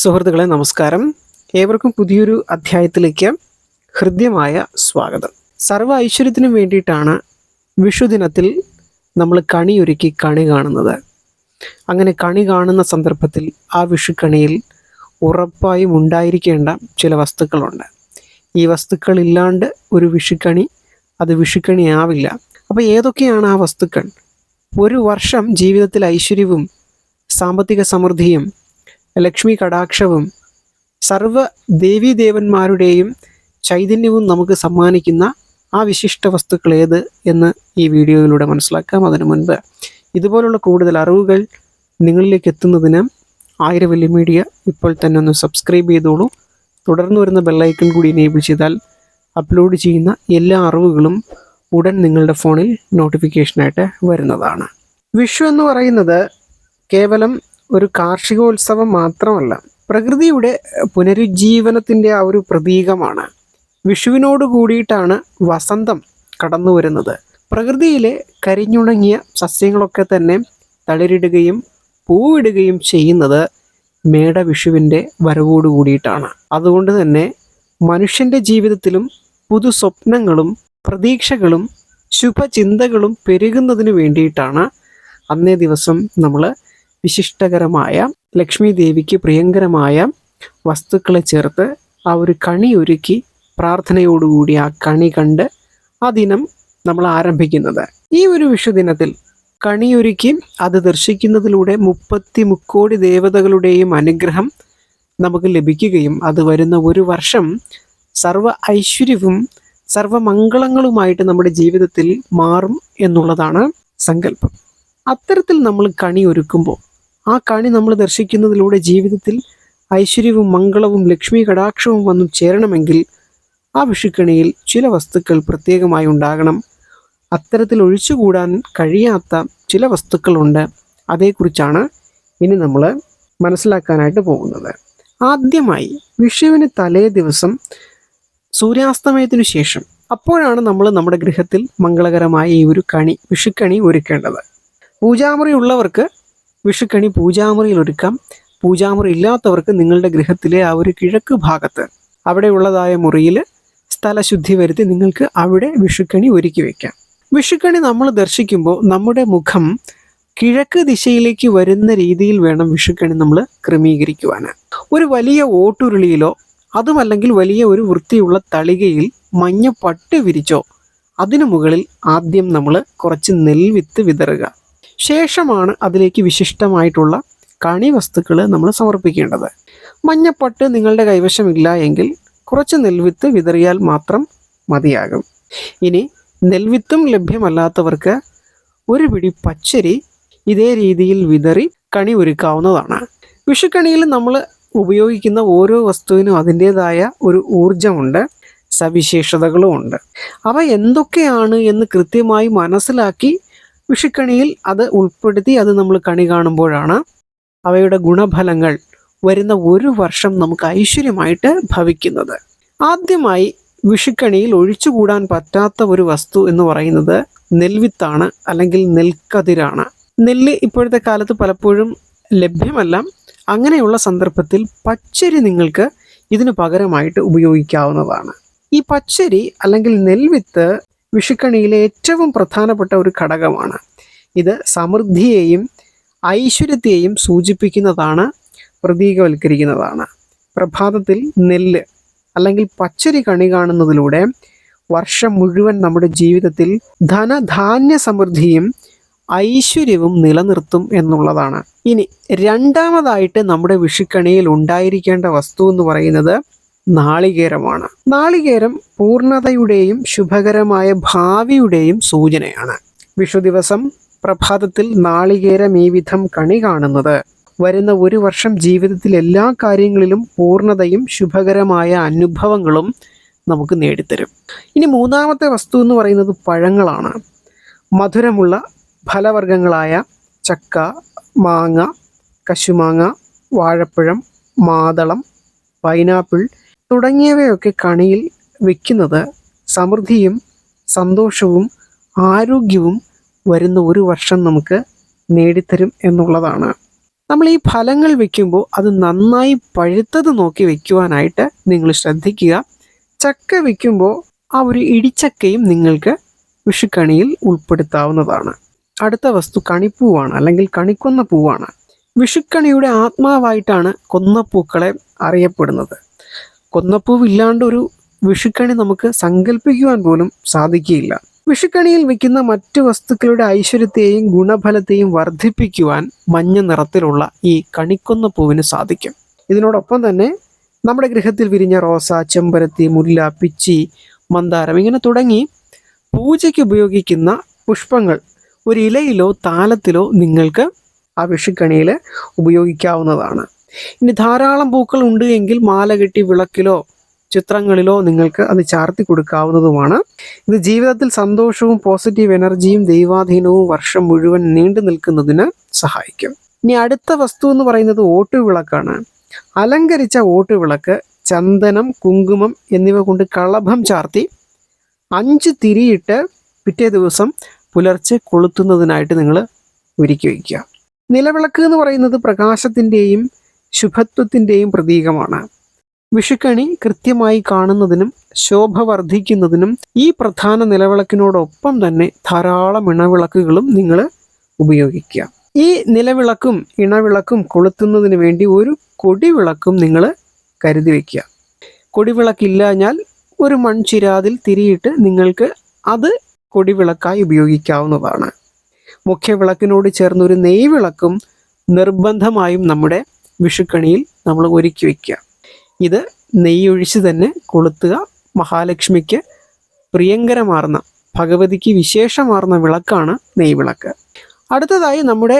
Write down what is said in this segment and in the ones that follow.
സുഹൃത്തുക്കളെ നമസ്കാരം. ഏവർക്കും പുതിയൊരു അധ്യായത്തിലേക്ക് ഹൃദ്യമായ സ്വാഗതം. സർവ ഐശ്വര്യത്തിനും വേണ്ടിയിട്ടാണ് വിഷുദിനത്തിൽ നമ്മൾ കണിയൊരുക്കി കണി കാണുന്നത്. അങ്ങനെ കണി കാണുന്ന സന്ദർഭത്തിൽ ആ വിഷുക്കണിയിൽ ഉറപ്പായും ഉണ്ടായിരിക്കേണ്ട ചില വസ്തുക്കളുണ്ട്. ഈ വസ്തുക്കൾ ഇല്ലാണ്ട് ഒരു വിഷുക്കണി അത് വിഷുക്കണി ആവില്ല. അപ്പോൾ ഏതൊക്കെയാണ് ആ വസ്തുക്കൾ? ഒരു വർഷം ജീവിതത്തിൽ ഐശ്വര്യവും സാമ്പത്തിക സമൃദ്ധിയും ലക്ഷ്മി കടാക്ഷവും സർവ ദേവീദേവന്മാരുടെയും ചൈതന്യവും നമുക്ക് സമ്മാനിക്കുന്ന ആ വിശിഷ്ട വസ്തുക്കൾ ഏത് എന്ന് ഈ വീഡിയോയിലൂടെ മനസ്സിലാക്കാം. അതിനു മുൻപ് ഇതുപോലുള്ള കൂടുതൽ അറിവുകൾ നിങ്ങളിലേക്ക് എത്തുന്നതിന് ആയിരവല്ലി മീഡിയ ഇപ്പോൾ തന്നെ ഒന്ന് സബ്സ്ക്രൈബ് ചെയ്തോളൂ. തുടർന്ന് വരുന്ന ബെല്ലൈക്കൺ കൂടി എനേബിൾ ചെയ്താൽ അപ്ലോഡ് ചെയ്യുന്ന എല്ലാ അറിവുകളും ഉടൻ നിങ്ങളുടെ ഫോണിൽ നോട്ടിഫിക്കേഷനായിട്ട് വരുന്നതാണ്. വിഷു എന്ന് പറയുന്നത് കേവലം ഒരു കാർഷികോത്സവം മാത്രമല്ല പ്രകൃതിയുടെ പുനരുജ്ജീവനത്തിന്റെ ആ ഒരു പ്രതീകമാണ്. വിഷുവിനോട് കൂടിയിട്ടാണ് വസന്തം കടന്നു വരുന്നത്. പ്രകൃതിയിലെ കരിഞ്ഞുണങ്ങിയ സസ്യങ്ങളൊക്കെ തന്നെ തളിരിടുകയും പൂവിടുകയും ചെയ്യുന്നത് മേടവിഷുവിന്റെ വരവോട് കൂടിയിട്ടാണ്. അതുകൊണ്ട് തന്നെ മനുഷ്യന്റെ ജീവിതത്തിലും പുതു സ്വപ്നങ്ങളും പ്രതീക്ഷകളും ശുഭചിന്തകളും പെരുകുന്നതിന് വേണ്ടിയിട്ടാണ് അന്നേ ദിവസം നമ്മൾ വിശിഷ്ടകരമായ ലക്ഷ്മി ദേവിക്ക് പ്രിയങ്കരമായ വസ്തുക്കളെ ചേർത്ത് ആ ഒരു കണി ഒരുക്കി പ്രാർത്ഥനയോടുകൂടി ആ കണി കണ്ട് ആ ദിനം നമ്മൾ ആരംഭിക്കുന്നത്. ഈ ഒരു വിഷുദിനത്തിൽ കണിയൊരുക്കി അത് ദർശിക്കുന്നതിലൂടെ മുപ്പത്തി മുക്കോടി ദേവതകളുടെയും അനുഗ്രഹം നമുക്ക് ലഭിക്കുകയും അത് വരുന്ന ഒരു വർഷം സർവ ഐശ്വര്യവും സർവമംഗളങ്ങളുമായിട്ട് നമ്മുടെ ജീവിതത്തിൽ മാറും എന്നുള്ളതാണ് സങ്കല്പം. അത്തരത്തിൽ നമ്മൾ കണി ഒരുക്കുമ്പോൾ ആ കണി നമ്മൾ ദർശിക്കുന്നതിലൂടെ ജീവിതത്തിൽ ഐശ്വര്യവും മംഗളവും ലക്ഷ്മി കടാക്ഷവും വന്നു ചേരണമെങ്കിൽ ആ വിഷുക്കണിയിൽ ചില വസ്തുക്കൾ പ്രത്യേകമായി ഉണ്ടാകണം. അത്തരത്തിൽ ഒഴിച്ചുകൂടാൻ കഴിയാത്ത ചില വസ്തുക്കളുണ്ട്. അതേക്കുറിച്ചാണ് ഇനി നമ്മൾ മനസ്സിലാക്കാനായിട്ട് പോകുന്നത്. ആദ്യമായി വിഷുവിന് തലേ ദിവസം സൂര്യാസ്തമയത്തിനു ശേഷം അപ്പോഴാണ് നമ്മൾ നമ്മുടെ ഗൃഹത്തിൽ മംഗളകരമായ ഈ ഒരു കണി വിഷുക്കണി ഒരുക്കേണ്ടത്. പൂജാമുറി ഉള്ളവർക്ക് വിഷുക്കണി പൂജാമുറിയിൽ ഒരുക്കാം. പൂജാമുറി ഇല്ലാത്തവർക്ക് നിങ്ങളുടെ ഗൃഹത്തിലെ ആ ഒരു കിഴക്ക് ഭാഗത്ത് അവിടെയുള്ളതായ മുറിയിൽ സ്ഥലശുദ്ധി വരുത്തി നിങ്ങൾക്ക് അവിടെ വിഷുക്കണി ഒരുക്കി വയ്ക്കാം വിഷുക്കണി നമ്മൾ ദർശിക്കുമ്പോൾ നമ്മുടെ മുഖം കിഴക്ക് ദിശയിലേക്ക് വരുന്ന രീതിയിൽ വേണം വിഷുക്കണി നമ്മൾ ക്രമീകരിക്കുവാൻ ഒരു വലിയ ഓട്ടുരുളിയിലോ അതുമല്ലെങ്കിൽ വലിയ ഒരു വൃത്തിയുള്ള തളികയിൽ മഞ്ഞ പട്ട് വിരിച്ചോ അതിനു മുകളിൽ ആദ്യം നമ്മൾ കുറച്ച് നെൽവിത്ത് വിതറുക. ശേഷമാണ് അതിലേക്ക് വിശിഷ്ടമായിട്ടുള്ള കണി വസ്തുക്കൾ നമ്മൾ സമർപ്പിക്കേണ്ടത്. മഞ്ഞപ്പട്ട് നിങ്ങളുടെ കൈവശമില്ല എങ്കിൽ കുറച്ച് നെൽവിത്ത് വിതറിയാൽ മാത്രം മതിയാകും. ഇനി നെൽവിത്തും ലഭ്യമല്ലാത്തവർക്ക് ഒരു പിടി പച്ചരി ഇതേ രീതിയിൽ വിതറി കണി ഒരുക്കാവുന്നതാണ്. വിഷുക്കണിയിൽ നമ്മൾ ഉപയോഗിക്കുന്ന ഓരോ വസ്തുവിനും അതിന്റേതായ ഒരു ഊർജമുണ്ട് സവിശേഷതകളുമുണ്ട്. അവ എന്തൊക്കെയാണ് എന്ന് കൃത്യമായി മനസ്സിലാക്കി വിഷുക്കണിയിൽ അത് ഉൾപ്പെടുത്തി അത് നമ്മൾ കണി കാണുമ്പോഴാണ് അവയുടെ ഗുണഫലങ്ങൾ വരുന്ന ഒരു വർഷം നമുക്ക് ഐശ്വര്യമായിട്ട് ഭവിക്കുന്നത്. ആദ്യമായി വിഷുക്കണിയിൽ ഒഴിച്ചുകൂടാൻ പറ്റാത്ത ഒരു വസ്തു എന്ന് പറയുന്നത് നെൽവിത്താണ് അല്ലെങ്കിൽ നെൽക്കതിരാണ്. നെല്ല് ഇപ്പോഴത്തെ കാലത്ത് പലപ്പോഴും ലഭ്യമല്ല. അങ്ങനെയുള്ള സന്ദർഭത്തിൽ പച്ചരി നിങ്ങൾക്ക് ഇതിന് പകരമായിട്ട് ഉപയോഗിക്കാവുന്നതാണ്. ഈ പച്ചരി അല്ലെങ്കിൽ നെൽവിത്ത് വിഷുക്കണിയിലെ ഏറ്റവും പ്രധാനപ്പെട്ട ഒരു ഘടകമാണ്. ഇത് സമൃദ്ധിയെയും ഐശ്വര്യത്തെയും സൂചിപ്പിക്കുന്നതാണ് പ്രതീകവൽക്കരിക്കുന്നതാണ്. പ്രഭാതത്തിൽ നെല്ല് അല്ലെങ്കിൽ പച്ചരി കണി കാണുന്നതിലൂടെ വർഷം മുഴുവൻ നമ്മുടെ ജീവിതത്തിൽ ധനധാന്യ സമൃദ്ധിയും ഐശ്വര്യവും നിലനിർത്തും എന്നുള്ളതാണ്. ഇനി രണ്ടാമതായിട്ട് നമ്മുടെ വിഷുക്കണിയിൽ ഉണ്ടായിരിക്കേണ്ട വസ്തു എന്ന് പറയുന്നത് നാളികേരമാണ്. നാളികേരം പൂർണതയുടെയും ശുഭകരമായ ഭാവിയുടെയും സൂചനയാണ്. വിഷു ദിവസം പ്രഭാതത്തിൽ നാളികേരം ഈ വിധം കണി കാണുന്നത്. വരുന്ന ഒരു വർഷം ജീവിതത്തിൽ എല്ലാ കാര്യങ്ങളിലും പൂർണതയും ശുഭകരമായ അനുഭവങ്ങളും നമുക്ക് നേടിത്തരും. ഇനി മൂന്നാമത്തെ വസ്തു എന്ന് പറയുന്നത് പഴങ്ങളാണ്. മധുരമുള്ള ഫലവർഗങ്ങളായ ചക്ക മാങ്ങ കശുമാങ്ങ വാഴപ്പഴം മാതളം പൈനാപ്പിൾ തുടങ്ങിയവയൊക്കെ കണിയിൽ വെക്കുന്നത് സമൃദ്ധിയും സന്തോഷവും ആരോഗ്യവും വരുന്ന ഒരു വർഷം നമുക്ക് നേടിത്തരും എന്നുള്ളതാണ്. നമ്മൾ ഈ ഫലങ്ങൾ വെക്കുമ്പോൾ അത് നന്നായി പഴുത്തത് നോക്കി വെക്കുവാനായിട്ട് നിങ്ങൾ ശ്രദ്ധിക്കുക. ചക്ക വെക്കുമ്പോൾ ആ ഒരു ഇടിച്ചക്കയും നിങ്ങൾക്ക് വിഷുക്കണിയിൽ ഉൾപ്പെടുത്താവുന്നതാണ്. അടുത്ത വസ്തു കണിപ്പൂവാണ് അല്ലെങ്കിൽ കണിക്കൊന്ന പൂവാണ്. വിഷുക്കണിയുടെ ആത്മാവായിട്ടാണ് കൊന്നപ്പൂക്കളെ അറിയപ്പെടുന്നത്. കൊന്നപ്പൂവില്ലാണ്ട് ഒരു വിഷുക്കണി നമുക്ക് സങ്കല്പിക്കുവാൻ പോലും സാധിക്കുകയില്ല. വിഷുക്കണിയിൽ വെക്കുന്ന മറ്റു വസ്തുക്കളുടെ ഐശ്വര്യത്തെയും ഗുണഫലത്തെയും വർദ്ധിപ്പിക്കുവാൻ മഞ്ഞ നിറത്തിലുള്ള ഈ കണിക്കൊന്ന പൂവിന് സാധിക്കും. ഇതിനോടൊപ്പം തന്നെ നമ്മുടെ ഗൃഹത്തിൽ വിരിഞ്ഞ റോസ ചെമ്പരത്തി മുല്ല പിച്ചി മന്ദാരം ഇങ്ങനെ തുടങ്ങി പൂജയ്ക്ക് ഉപയോഗിക്കുന്ന പുഷ്പങ്ങൾ ഒരു ഇലയിലോ താലത്തിലോ നിങ്ങൾക്ക് ആ വിഷുക്കണിയിൽ ഉപയോഗിക്കാവുന്നതാണ്. ഇനി ധാരാളം പൂക്കൾ ഉണ്ട് എങ്കിൽ മാല കെട്ടി വിളക്കിലോ ചിത്രങ്ങളിലോ നിങ്ങൾക്ക് അത് ചാർത്തി കൊടുക്കാവുന്നതുമാണ്. ഇത് ജീവിതത്തിൽ സന്തോഷവും പോസിറ്റീവ് എനർജിയും ദൈവാധീനവും വർഷം മുഴുവൻ നീണ്ടു നിൽക്കുന്നതിന് സഹായിക്കും. ഇനി അടുത്ത വസ്തു എന്ന് പറയുന്നത് ഓട്ടുവിളക്കാണ് അലങ്കരിച്ച ഓട്ടുവിളക്ക് ചന്ദനം കുങ്കുമം എന്നിവ കൊണ്ട് കളഭം ചാർത്തി അഞ്ച് തിരിയിട്ട് പിറ്റേ ദിവസം പുലർച്ചെ കൊളുത്തുന്നതിനായിട്ട് നിങ്ങൾ ഒരുക്കി വയ്ക്കുക. നിലവിളക്ക് എന്ന് പറയുന്നത് പ്രകാശത്തിന്റെയും ശുഭത്വത്തിന്റെയും പ്രതീകമാണ്. വിഷുക്കണി കൃത്യമായി കാണുന്നതിനും ശോഭ വർദ്ധിക്കുന്നതിനും ഈ പ്രധാന നിലവിളക്കിനോടൊപ്പം തന്നെ ധാരാളം ഇണവിളക്കുകളും നിങ്ങൾ ഉപയോഗിക്കുക. ഈ നിലവിളക്കും ഇണവിളക്കും കൊളുത്തുന്നതിന് വേണ്ടി ഒരു കൊടിവിളക്കും നിങ്ങൾ കരുതി വയ്ക്കുക കൊടിവിളക്കില്ലാഞ്ഞാൽ ഒരു മൺചിരാതിൽ തിരിയിട്ട് നിങ്ങൾക്ക് അത് കൊടിവിളക്കായി ഉപയോഗിക്കാവുന്നതാണ്. മുഖ്യവിളക്കിനോട് ചേർന്നൊരു നെയ്വിളക്കും നിർബന്ധമായും നമ്മുടെ വിഷുക്കണിയിൽ നമ്മൾ ഒരുക്കി വയ്ക്കുക ഇത് നെയ്യൊഴിച്ച് തന്നെ കൊളുത്തുക. മഹാലക്ഷ്മിക്ക് പ്രിയങ്കരമാർന്ന ഭഗവതിക്ക് വിശേഷമാർന്ന വിളക്കാണ് നെയ്വിളക്ക്. അടുത്തതായി നമ്മുടെ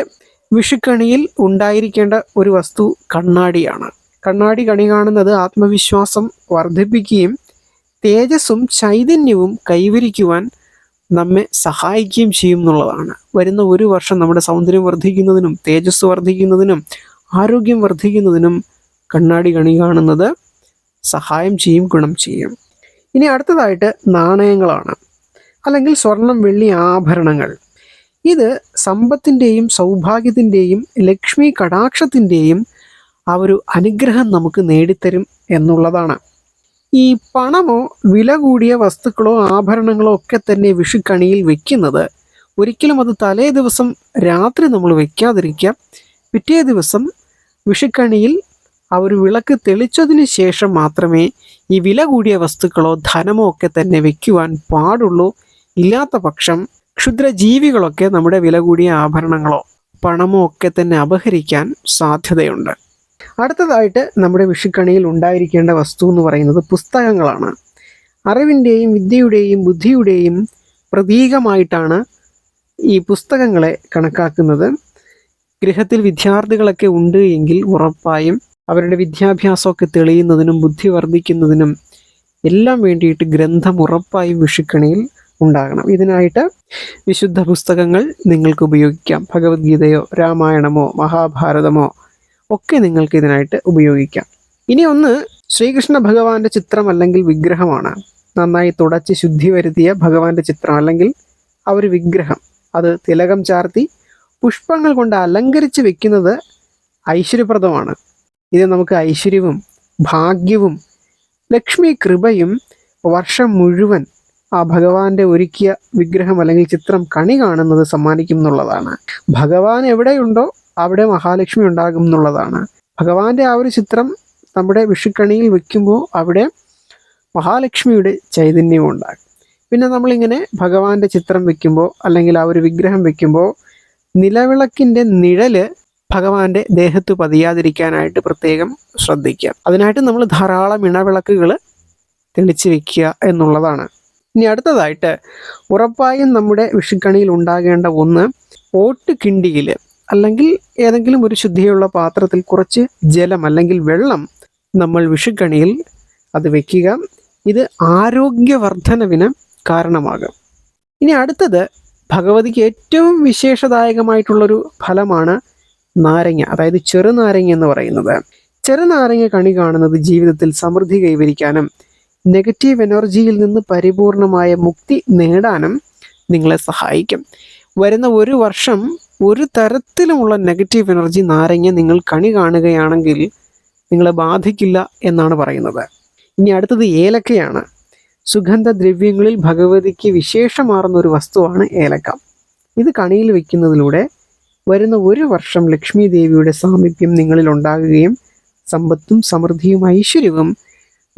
വിഷുക്കണിയിൽ ഉണ്ടായിരിക്കേണ്ട ഒരു വസ്തു കണ്ണാടിയാണ്. കണ്ണാടി കണി കാണുന്നത് ആത്മവിശ്വാസം വർദ്ധിപ്പിക്കുകയും തേജസ്സും ചൈതന്യവും കൈവരിക്കുവാൻ നമ്മെ സഹായിക്കുകയും ചെയ്യും എന്നുള്ളതാണ്. വരുന്ന ഒരു വർഷം നമ്മുടെ സൗന്ദര്യം വർദ്ധിക്കുന്നതിനും തേജസ് വർദ്ധിക്കുന്നതിനും ആരോഗ്യം വർദ്ധിക്കുന്നതിനും കണ്ണാടി കണി കാണുന്നത് സഹായം ചെയ്യും ഗുണം ചെയ്യും. ഇനി അടുത്തതായിട്ട് നാണയങ്ങളാണ്. അല്ലെങ്കിൽ സ്വർണം വെള്ളി ആഭരണങ്ങൾ. ഇത് സമ്പത്തിന്റെയും സൗഭാഗ്യത്തിന്റെയും ലക്ഷ്മി കടാക്ഷത്തിന്റെയും ആ ഒരു അനുഗ്രഹം നമുക്ക് നേടിത്തരും എന്നുള്ളതാണ്. ഈ പണമോ വില കൂടിയ വസ്തുക്കളോ ആഭരണങ്ങളോ ഒക്കെ തന്നെ വിഷുക്കണിയിൽ വെക്കുന്നത് ഒരിക്കലും അത് തലേ ദിവസം രാത്രി നമ്മൾ വെക്കാതിരിക്കുക പിറ്റേ ദിവസം വിഷുക്കണിയിൽ ആ ഒരു വിളക്ക് തെളിച്ചതിന് ശേഷം മാത്രമേ ഈ വില കൂടിയ വസ്തുക്കളോ ധനമോ ഒക്കെ തന്നെ വെക്കുവാൻ പാടുള്ളൂ. ഇല്ലാത്ത പക്ഷം ക്ഷുദ്രജീവികളൊക്കെ നമ്മുടെ വില കൂടിയ ആഭരണങ്ങളോ പണമോ ഒക്കെ തന്നെ അപഹരിക്കാൻ സാധ്യതയുണ്ട്. അടുത്തതായിട്ട് നമ്മുടെ വിഷുക്കണിയിൽ ഉണ്ടായിരിക്കേണ്ട വസ്തു എന്ന് പറയുന്നത് പുസ്തകങ്ങളാണ്. അറിവിന്റെയും വിദ്യയുടെയും ബുദ്ധിയുടെയും പ്രതീകമായിട്ടാണ് ഈ പുസ്തകങ്ങളെ കണക്കാക്കുന്നത്. ഗൃഹത്തിൽ വിദ്യാർത്ഥികളൊക്കെ ഉണ്ട് എങ്കിൽ ഉറപ്പായും അവരുടെ വിദ്യാഭ്യാസമൊക്കെ തെളിയുന്നതിനും ബുദ്ധി വർദ്ധിക്കുന്നതിനും എല്ലാം വേണ്ടിയിട്ട് ഗ്രന്ഥം ഉറപ്പായും വിഷുക്കണിയിൽ ഉണ്ടാകണം. ഇതിനായിട്ട് വിശുദ്ധ പുസ്തകങ്ങൾ നിങ്ങൾക്ക് ഉപയോഗിക്കാം. ഭഗവത്ഗീതയോ രാമായണമോ മഹാഭാരതമോ ഒക്കെ നിങ്ങൾക്ക് ഇതിനായിട്ട് ഉപയോഗിക്കാം. ഇനി ഒന്ന് ശ്രീകൃഷ്ണ ഭഗവാന്റെ ചിത്രം അല്ലെങ്കിൽ വിഗ്രഹമാണ്. നന്നായി തുടച്ച് ശുദ്ധി വരുത്തിയ ഭഗവാന്റെ ചിത്രം അല്ലെങ്കിൽ ആ ഒരു വിഗ്രഹം. അത് തിലകം ചാർത്തി പുഷ്പങ്ങൾ കൊണ്ട് അലങ്കരിച്ച് വെക്കുന്നത് ഐശ്വര്യപ്രദമാണ്. ഇത് നമുക്ക് ഐശ്വര്യവും ഭാഗ്യവും ലക്ഷ്മി കൃപയും വർഷം മുഴുവൻ ആ ഭഗവാന്റെ ഒരുക്കിയ വിഗ്രഹം അല്ലെങ്കിൽ ചിത്രം കണി കാണുന്നത് സമ്മാനിക്കും എന്നുള്ളതാണ്. ഭഗവാൻ എവിടെയുണ്ടോ അവിടെ മഹാലക്ഷ്മി ഉണ്ടാകും എന്നുള്ളതാണ്. ഭഗവാന്റെ ആ ഒരു ചിത്രം നമ്മുടെ വിഷുക്കണിയിൽ വെക്കുമ്പോൾ അവിടെ മഹാലക്ഷ്മിയുടെ ചൈതന്യവും ഉണ്ടാകും. പിന്നെ നമ്മളിങ്ങനെ ഭഗവാന്റെ ചിത്രം വെക്കുമ്പോൾ അല്ലെങ്കിൽ ആ ഒരു വിഗ്രഹം വെക്കുമ്പോൾ നിലവിളക്കിന്റെ നിഴൽ ഭഗവാന്റെ ദേഹത്ത് പതിയാതിരിക്കാനായിട്ട് പ്രത്യേകം ശ്രദ്ധിക്കുക. അതിനായിട്ട് നമ്മൾ ധാരാളം ഇണവിളക്കുകൾ തെളിച്ച് വെക്കുക എന്നുള്ളതാണ്. ഇനി അടുത്തതായിട്ട് ഉറപ്പായും നമ്മുടെ വിഷുക്കണിയിൽ ഉണ്ടാകേണ്ട ഒന്ന് ഓട്ട് കിണ്ടിയിൽ അല്ലെങ്കിൽ ഏതെങ്കിലും ഒരു ശുദ്ധിയുള്ള പാത്രത്തിൽ കുറച്ച് ജലം അല്ലെങ്കിൽ വെള്ളം നമ്മൾ വിഷുക്കണിയിൽ അത് വെക്കുക. ഇത് ആരോഗ്യവർദ്ധനവിന് കാരണമാകും. ഇനി അടുത്തത് ഭഗവതിക്ക് ഏറ്റവും വിശേഷദായകമായിട്ടുള്ളൊരു ഫലമാണ് നാരങ്ങ അതായത് ചെറുനാരങ്ങ എന്ന് പറയുന്നത്. ചെറുനാരങ്ങ കണി കാണുന്നത് ജീവിതത്തിൽ സമൃദ്ധി കൈവരിക്കാനും നെഗറ്റീവ് എനർജിയിൽ നിന്ന് പരിപൂർണമായ മുക്തി നേടാനും നിങ്ങളെ സഹായിക്കും. വരുന്ന ഒരു വർഷം ഒരു തരത്തിലുമുള്ള നെഗറ്റീവ് എനർജി നാരങ്ങ നിങ്ങൾ കണി കാണുകയാണെങ്കിൽ നിങ്ങളെ ബാധിക്കില്ല എന്നാണ് പറയുന്നത്. ഇനി അടുത്തത് ഏലക്കയാണ്. സുഗന്ധദ്രവ്യങ്ങളിൽ ഭഗവതിക്ക് വിശേഷമാർന്ന ഒരു വസ്തുവാണ് ഏലക്ക. ഇത് കണിയിൽ വെക്കുന്നതിലൂടെ വരുന്ന ഒരു വർഷം ലക്ഷ്മി ദേവിയുടെ സാമീപ്യം നിങ്ങളിൽ ഉണ്ടാകുകയും സമ്പത്തും സമൃദ്ധിയും ഐശ്വര്യവും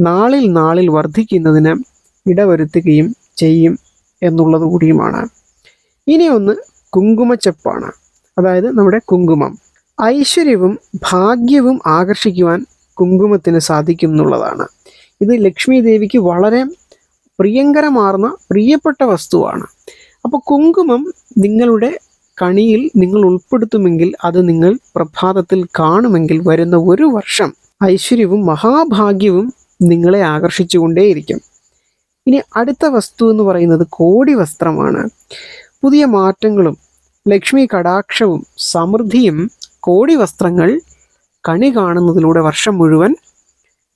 നാളിൽ നാളിൽ വർദ്ധിക്കുന്നതിന് ഇടവരുത്തുകയും ചെയ്യും എന്നുള്ളത് കൂടിയുമാണ്. ഇനി ഒന്ന് കുങ്കുമച്ചെപ്പാണ്. അതായത് നമ്മുടെ കുങ്കുമം. ഐശ്വര്യവും ഭാഗ്യവും ആകർഷിക്കുവാൻ കുങ്കുമത്തിന് സാധിക്കും എന്നുള്ളതാണ്. ഇത് ലക്ഷ്മി ദേവിക്ക് വളരെ പ്രിയങ്കരമാർന്ന പ്രിയപ്പെട്ട വസ്തുവാണ്. അപ്പോൾ കുങ്കുമം നിങ്ങളുടെ കണിയിൽ നിങ്ങൾ ഉൾപ്പെടുത്തുമെങ്കിൽ അത് നിങ്ങൾ പ്രഭാതത്തിൽ കാണുമെങ്കിൽ വരുന്ന ഒരു വർഷം ഐശ്വര്യവും മഹാഭാഗ്യവും നിങ്ങളെ ആകർഷിച്ചുകൊണ്ടേയിരിക്കും. ഇനി അടുത്ത വസ്തു എന്ന് പറയുന്നത് കോടി വസ്ത്രമാണ്. പുതിയ മാറ്റങ്ങളും ലക്ഷ്മി കടാക്ഷവും സമൃദ്ധിയും കോടി വസ്ത്രങ്ങൾ കണി കാണുന്നതിലൂടെ വർഷം മുഴുവൻ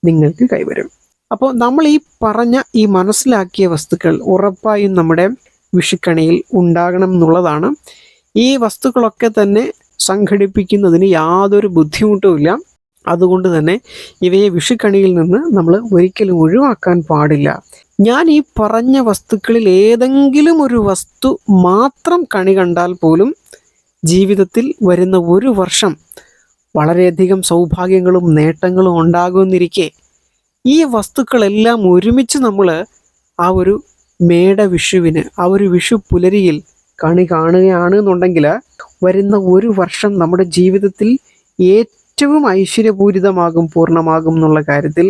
നിങ്ങൾക്ക് കൈവരും. അപ്പോൾ നമ്മൾ ഈ പറഞ്ഞ ഈ മനസ്സിലാക്കിയ വസ്തുക്കൾ ഉറപ്പായും നമ്മുടെ വിഷുക്കണിയിൽ ഉണ്ടാകണം എന്നുള്ളതാണ്. ഈ വസ്തുക്കളൊക്കെ തന്നെ സംഘടിപ്പിക്കുന്നതിന് യാതൊരു ബുദ്ധിമുട്ടുമില്ല. അതുകൊണ്ട് തന്നെ ഇവയെ വിഷുക്കണിയിൽ നിന്ന് നമ്മൾ ഒരിക്കലും ഒഴിവാക്കാൻ പാടില്ല. ഞാൻ ഈ പറഞ്ഞ വസ്തുക്കളിൽ ഏതെങ്കിലും ഒരു വസ്തു മാത്രം കണി കണ്ടാൽ പോലും ജീവിതത്തിൽ വരുന്ന ഒരു വർഷം വളരെയധികം സൗഭാഗ്യങ്ങളും നേട്ടങ്ങളും ഉണ്ടാകുമെന്നിരിക്കെ ഈ വസ്തുക്കളെല്ലാം ഒരുമിച്ച് നമ്മൾ ആ ഒരു മേട വിഷുവിന് ആ ഒരു വിഷു പുലരിയിൽ കണി കാണുകയാണ് എന്നുണ്ടെങ്കിൽ വരുന്ന ഒരു വർഷം നമ്മുടെ ജീവിതത്തിൽ ഏറ്റവും ഐശ്വര്യപൂരിതമാകും പൂർണമാകും എന്നുള്ള കാര്യത്തിൽ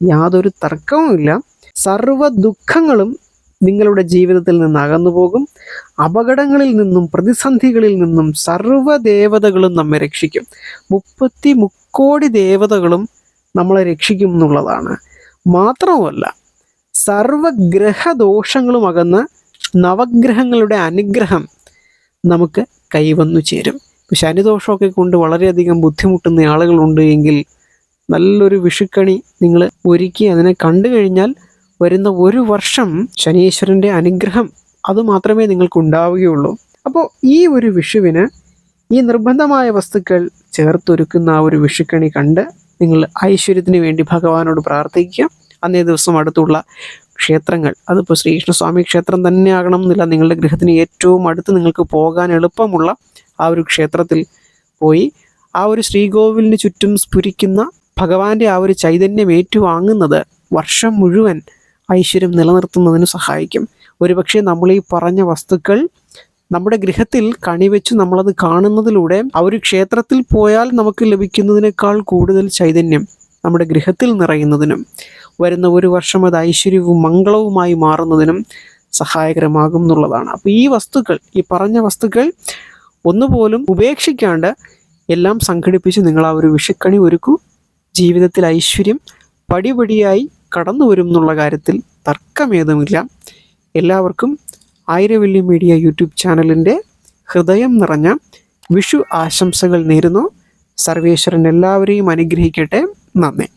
യാതൊരു തർക്കവുമില്ല സർവ ദുഃഖങ്ങളും നിങ്ങളുടെ ജീവിതത്തിൽ നിന്ന് അകന്നു പോകും. അപകടങ്ങളിൽ നിന്നും പ്രതിസന്ധികളിൽ നിന്നും സർവ ദേവതകളും നമ്മെ രക്ഷിക്കും. മുപ്പത്തി മുക്കോടി ദേവതകളും നമ്മളെ രക്ഷിക്കും എന്നുള്ളതാണ്. മാത്രവുമല്ല സർവഗ്രഹദോഷങ്ങളും അകന്ന് നവഗ്രഹങ്ങളുടെ അനുഗ്രഹം നമുക്ക് കൈവന്നു ചേരും. ശനിദോഷമൊക്കെ കൊണ്ട് വളരെയധികം ബുദ്ധിമുട്ടുന്ന ആളുകളുണ്ട് എങ്കിൽ നല്ലൊരു വിഷുക്കണി നിങ്ങൾ ഒരുക്കി അതിനെ കണ്ടു കഴിഞ്ഞാൽ വരുന്ന ഒരു വർഷം ശനീശ്വരന്റെ അനുഗ്രഹം അത് മാത്രമേ നിങ്ങൾക്ക് ഉണ്ടാവുകയുള്ളൂ. അപ്പോൾ ഈ ഒരു വിഷുവിന് ഈ നിർബന്ധമായ വസ്തുക്കൾ ചേർത്തൊരുക്കുന്ന ആ ഒരു വിഷുക്കണി കണ്ട് നിങ്ങൾ ഐശ്വര്യത്തിന് വേണ്ടി ഭഗവാനോട് പ്രാർത്ഥിക്കുക. അന്നേ ദിവസം അടുത്തുള്ള ക്ഷേത്രങ്ങൾ അതിപ്പോൾ ശ്രീകൃഷ്ണസ്വാമി ക്ഷേത്രം തന്നെ ആകണം എന്നില്ല. നിങ്ങളുടെ ഗൃഹത്തിന് ഏറ്റവും അടുത്ത് നിങ്ങൾക്ക് പോകാൻ എളുപ്പമുള്ള ആ ഒരു ക്ഷേത്രത്തിൽ പോയി ആ ഒരു ശ്രീകോവിലിന് ചുറ്റും സ്ഫുരിക്കുന്ന ഭഗവാന്റെ ആ ഒരു ചൈതന്യം ഏറ്റുവാങ്ങുന്നത് വർഷം മുഴുവൻ ഐശ്വര്യം നിലനിർത്തുന്നതിന് സഹായിക്കും. ഒരുപക്ഷെ നമ്മൾ ഈ പറഞ്ഞ വസ്തുക്കൾ നമ്മുടെ ഗൃഹത്തിൽ കണിവെച്ച് നമ്മളത് കാണുന്നതിലൂടെ ആ ഒരു ക്ഷേത്രത്തിൽ പോയാൽ നമുക്ക് ലഭിക്കുന്നതിനേക്കാൾ കൂടുതൽ ചൈതന്യം നമ്മുടെ ഗൃഹത്തിൽ നിറയുന്നതിനും വരുന്ന ഒരു വർഷം അത് ഐശ്വര്യവും മംഗളവുമായി മാറുന്നതിനും സഹായകരമാകും എന്നുള്ളതാണ്. അപ്പോൾ ഈ വസ്തുക്കൾ ഈ പറഞ്ഞ വസ്തുക്കൾ ഒന്നുപോലും ഉപേക്ഷിക്കാണ്ട് എല്ലാം സംഘടിപ്പിച്ച് നിങ്ങൾ ആ ഒരു വിഷക്കണി ഒരുക്കൂ. ജീവിതത്തിൽ ഐശ്വര്യം പടിപടിയായി കടന്നു വരും എന്നുള്ള കാര്യത്തിൽ തർക്കമേതുമില്ല. എല്ലാവർക്കും ആയിരവല്യ മീഡിയ യൂട്യൂബ് ചാനലിന്റെ ഹൃദയം നിറഞ്ഞ വിഷു ആശംസകൾ നേരുന്നു. സർവേശ്വരൻ എല്ലാവരെയും അനുഗ്രഹിക്കട്ടെ. നന്ദി.